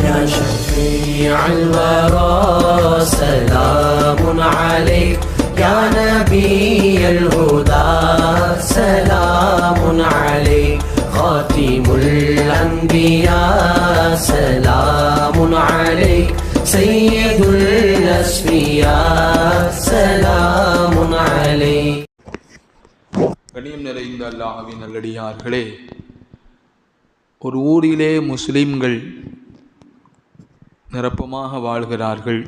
يا شفيع الورى سلام عليك يا نبي الهدى سلام عليك خاتم الأنبياء سلام عليك سيد الأسفياء سلام عليك கண்ணியம் நிறைந்த அல்லாஹ்வின் நல்லடியார்களே ஒரு ஊரிலே முஸ்லிம்கள் நிரப்பமாக வாழ்கிறார்கள்.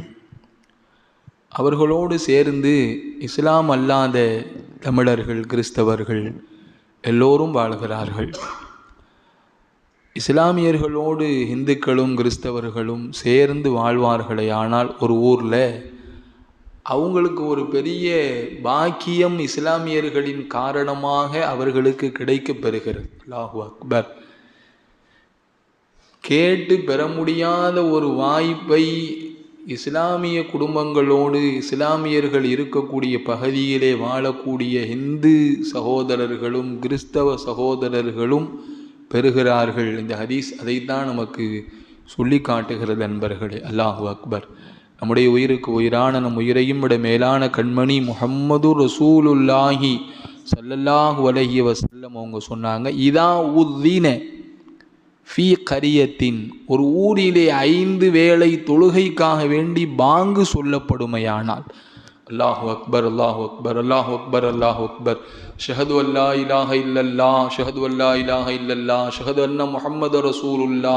அவர்களோடு சேர்ந்து இஸ்லாம் அல்லாத தமிழர்கள் கிறிஸ்தவர்கள் எல்லோரும் வாழ்கிறார்கள். இஸ்லாமியர்களோடு இந்துக்களும் கிறிஸ்தவர்களும் சேர்ந்து வாழ்வார்களே ஆனால் ஒரு ஊரில் அவங்களுக்கு ஒரு பெரிய பாக்கியம் இஸ்லாமியர்களின் காரணமாக அவர்களுக்கு கிடைக்கப் பெறுகிறது அல்லாஹு அக்பர். கேட்டு பெற முடியாத ஒரு வாய்ப்பை இஸ்லாமிய குடும்பங்களோடு இஸ்லாமியர்கள் இருக்கக்கூடிய பகுதியிலே வாழக்கூடிய இந்து சகோதரர்களும் கிறிஸ்தவ சகோதரர்களும் பெறுகிறார்கள். இந்த ஹதீஸ் அதைத்தான் நமக்கு சொல்லி காட்டுகிறது நண்பர்களே அல்லாஹு அக்பர். நம்முடைய உயிருக்கு உயிரான நம் உயிரையும் விட மேலான கண்மணி முஹம்மது ரசூலுல்லாஹி சல்லல்லாஹு அலைஹி வசல்லம் அவங்க சொன்னாங்க இதா உத்தீன ஃபீ கரியத்தின் ஒரு ஊரிலே ஐந்து வேளை தொழுகைக்காக வேண்டி பாங்கு சொல்லப்படுமையானால். அல்லாஹு அக்பர் அல்லாஹு அக்பர் அல்லாஹு அக்பர் அல்லாஹு அக்பர். ஷஹது அல்லா இலாஹ இல்லல்லா ஷஹது அல்லா இலாஹ இல்லல்லா ஷஹது அன்ன முஹம்மது ரசூலுல்லா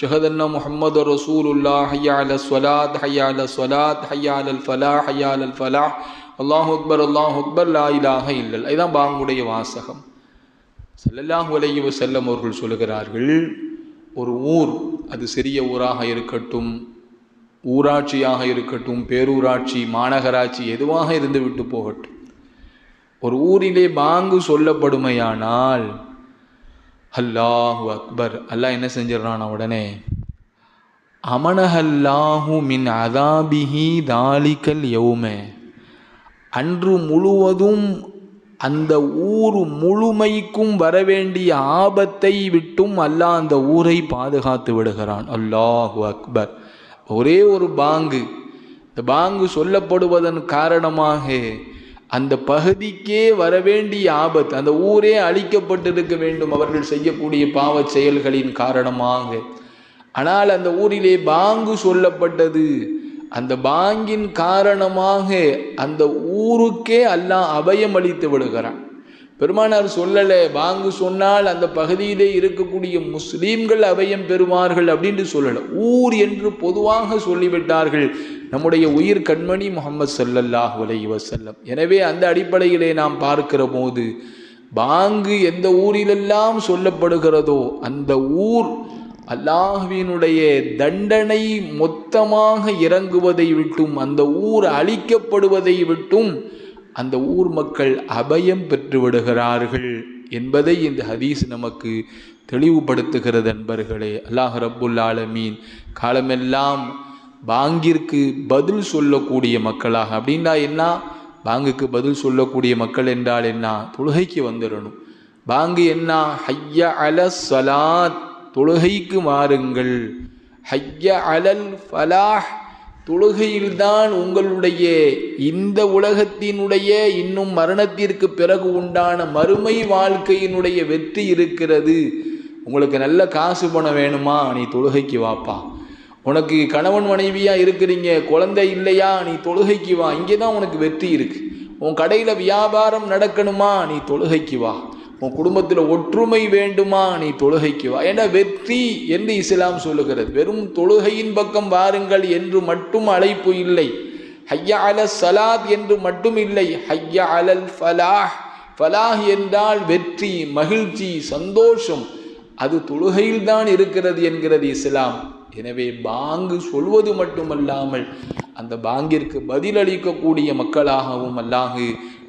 ஷஹது அன்ன முஹம்மது ரசூலுல்லா ஹய்யா அல ஸ்வலாத் ஹய்யா அல ஸ்வலாத் ஹய்யா அல் ஃபலா ஹய்யா அல் ஃபலா அல்லாஹு அக்பர் அல்லாஹு அக்பர் லா இலாஹ இல்லல். இதுதான் பாங்குடைய வாசகம். செல்லல்லாஹு அலைஹி செல்லம் அவர்கள் சொல்லுகிறார்கள் ஒரு ஊர் அது சிறிய ஊராக இருக்கட்டும் ஊராட்சியாக இருக்கட்டும் பேரூராட்சி மாநகராட்சி எதுவாக இருந்து விட்டு போகட்டும். ஒரு ஊரிலே பாங்கு சொல்லப்படுமையானால் அல்லாஹு அக்பர். அல்லாஹ் என்ன செஞ்சிடறான் உடனே அமனஹல்லாஹு மின் அதாபிஹி தாலிக்கல் யௌமே. அன்று முழுவதும் அந்த ஊர் முழுமைக்கும் வரவேண்டிய ஆபத்தை விட்டும் அல்லாஹ் அந்த ஊரை பாதுகாத்து விடுகிறான். அல்லாஹு அக்பர். ஒரே ஒரு பாங்கு. இந்த பாங்கு சொல்லப்படுவதன் காரணமாக அந்த பகுதிக்கே வரவேண்டிய ஆபத்து அந்த ஊரே அழிக்கப்பட்டிருக்க வேண்டும் அவர்கள் செய்யக்கூடிய பாவச் செயல்களின் காரணமாக. ஆனால் அந்த ஊரிலே பாங்கு சொல்லப்பட்டது அந்த பாங்கின் காரணமாக அந்த ஊருக்கே அல்லாஹ் அபயம் அளித்து விடுகிறான். பெருமானார் சொல்லலை பாங்கு சொன்னால் அந்த பகுதியிலே இருக்கக்கூடிய முஸ்லீம்கள் அபயம் பெறுவார்கள் அப்படின்னு சொல்லலை. ஊர் என்று பொதுவாக சொல்லிவிட்டார்கள். நம்முடைய உயிர் கண்மணி முகமது சல்லல்லாஹ் அலைஹி வஸல்லம். எனவே அந்த அடிப்படையிலே நாம் பார்க்கிற போது பாங்கு எந்த ஊரிலெல்லாம் சொல்லப்படுகிறதோ அந்த ஊர் அல்லாஹ்வினுடைய தண்டனை மொத்தமாக இறங்குவதை விட்டும் அந்த ஊர் அழிக்கப்படுவதை விட்டும் அந்த ஊர் மக்கள் அபயம் பெற்று விடுகிறார்கள் என்பதை இந்த ஹதீஸ் நமக்கு தெளிவுபடுத்துகிறது நண்பர்களே அல்லாஹ் ரப்புல் ஆலமீன் காலமெல்லாம் பாங்கிற்கு பதில் சொல்லக்கூடிய மக்களாக. அப்படின்னா என்ன? பாங்குக்கு பதில் சொல்லக்கூடிய மக்கள் என்றால் என்ன? தொழுகைக்கு வந்துடணும். பாங்கு என்ன? ஹைய அல சலாத். தொழுகைக்கு மாறுங்கள். ஹைய அலல் ஃபலாஹ். தொழுகையில்தான் உங்களுடைய இந்த உலகத்தினுடைய இன்னும் மரணத்திற்கு பிறகு உண்டான மறுமை வாழ்க்கையினுடைய வெற்றி இருக்கிறது. உங்களுக்கு நல்ல காசு பணம் வேணுமா? நீ தொழுகைக்கு வாப்பா. உனக்கு கணவன் மனைவியாக இருக்கிறீங்க குழந்தை இல்லையா? நீ தொழுகைக்கு வா. இங்கே தான் உனக்கு வெற்றி இருக்கு. உன் கடையில் வியாபாரம் நடக்கணுமா? நீ தொழுகைக்கு வா. உன் குடும்பத்தில் ஒற்றுமை வேண்டுமா? நீ தொழுகைக்கு வா. ஏன்னா வெற்றி என்று இஸ்லாம் சொல்லுகிறது. வெறும் தொழுகையின் பக்கம் வாருங்கள் என்று மட்டும் அழைப்பு இல்லை. ஹையா அல சலாத் என்று மட்டும் இல்லை. ஹையா அலல் ஃபலாஹ். ஃபலாஹ் என்றால் வெற்றி மகிழ்ச்சி சந்தோஷம். அது தொழுகையில்தான் இருக்கிறது என்கிறது இஸ்லாம். எனவே பாங்கு சொல்வது மட்டுமல்லாமல் அந்த பாங்கிற்கு பதிலளிக்கக்கூடிய மக்களாகவும் அல்லாஹு